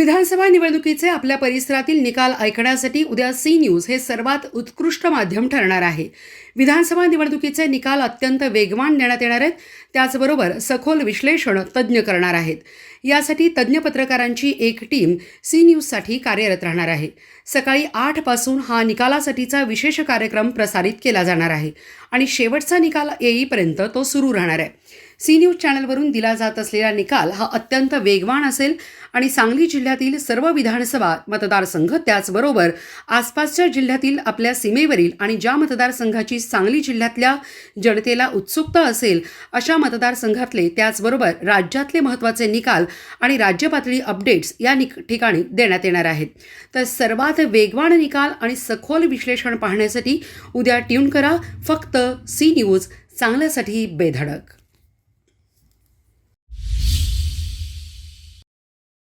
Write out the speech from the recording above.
विधानसभा निवडणुकीचे आपल्या परिसरातील निकाल ऐकण्यासाठी उद्या सी न्यूज हे सर्वात उत्कृष्ट माध्यम ठरणार आहे. विधानसभा निवडणुकीचे निकाल अत्यंत वेगवान देण्यात येणार आहेत. त्याचबरोबर सखोल विश्लेषण तज्ज्ञ करणार आहेत. यासाठी तज्ज्ञ पत्रकारांची एक टीम सी न्यूजसाठी कार्यरत राहणार आहे. सकाळी आठपासून हा निकालासाठीचा विशेष कार्यक्रम प्रसारित केला जाणार आहे आणि शेवटचा निकाल येईपर्यंत तो सुरू राहणार आहे. सी न्यूज चॅनलवरून दिला जात असलेला निकाल हा अत्यंत वेगवान असेल आणि सांगली जिल्ह्यातील सर्व विधानसभा मतदारसंघ त्याचबरोबर आसपासच्या जिल्ह्यातील आपल्या सीमेवरील आणि ज्या मतदारसंघाची सांगली जिल्ह्यातल्या जनतेला उत्सुकता असेल अशा मतदारसंघातले त्याचबरोबर राज्यातले महत्त्वाचे निकाल आणि राज्य पातळी अपडेट्स या निक ठिकाणी देण्यात येणार आहेत. तर सर्वात वेगवान निकाल आणि सखोल विश्लेषण पाहण्यासाठी उद्या ट्यून करा फक्त सी न्यूज चांगल्यासाठी बेधडक.